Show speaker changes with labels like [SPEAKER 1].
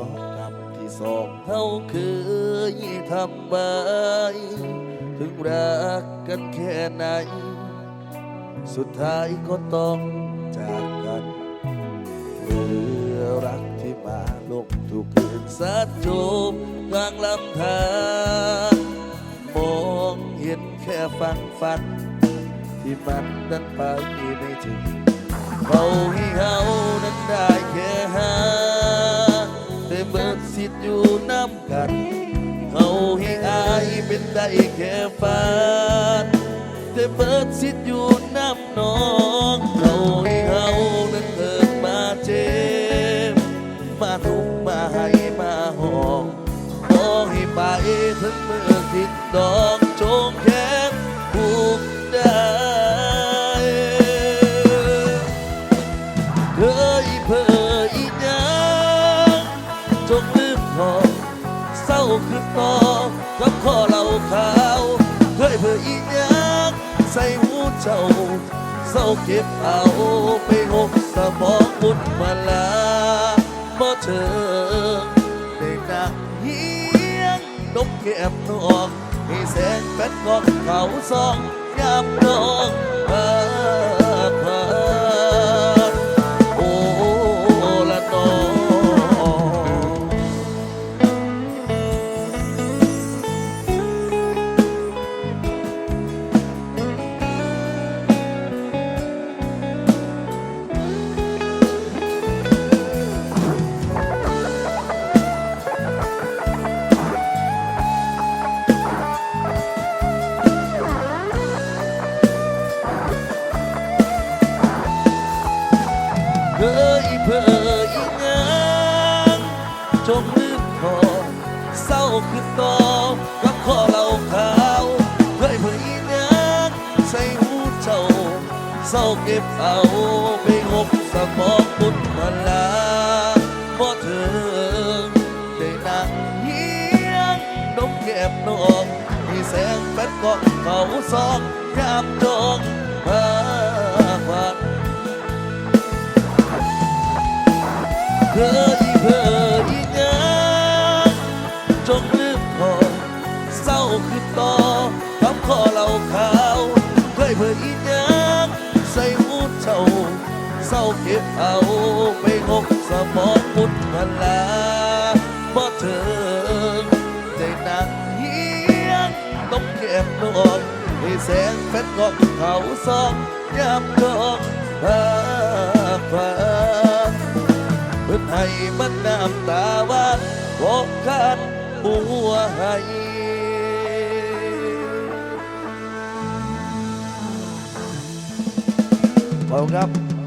[SPEAKER 1] ามที่สอบเฮาเคยทำไว้ถึงรักกันแค่ไหน สุดท้ายก็ต้องจากกันเมื่อรักที่มาลงถูกคืนสัดจมกลางลำธารมองเห็นแค่ฟังฝัน ที่มันนั้นไปไม่ถึงเขาให้เฮา ดอยู่น้ำกัน เขาให้อายเป็นได้แค่ฝันได้เบิดสิทธิ์อยู่น้ำน้องเขาให้เฮานั้นเกิดมาเจ็บมาทุกมาให้มาหองขอให้ไปถึงเมื่อทิดดอกจงแค้นผูก คือต่อกับข้อเหล่าขาวเคยเพ้ออีกยางใส่หูเจ้าเศร้าเก็บเอาไปหกสมองบุญมาลาบ่เชิงได้นักเฮียงนกแก้มนอกให้แสงแฟดกองเขาซองยามนอง เคยเพ้ออีกอย่างจงลืมพอเศร้าคือตอกับข้อเหล่าขาวเคยเพ้ออีกอย่างใส่หูเจ้าเศร้าเก็บเอาไปงบสมองบุญมาลาบ่ถึงได้นั่งเฮียงนมแก้มนองมีแสงแฟดกองเขาซองยามดองพา เคยเพ้ออีกอย่างจงลืมพอเศร้าคือต่อคำข้อเหล่าขาวเคยเพ้ออีกอย่างใส่หูเจ้าเศร้าเก็บเอาไปงกสมองมุดมาลาบ่เถิงได้นั่งเฮียงต้องเก็บนองให้แสงแฟดกองเขาซองยามดอง ให้มันน้ำตาหวานบอกกันบัวให้ขอบคุณครับ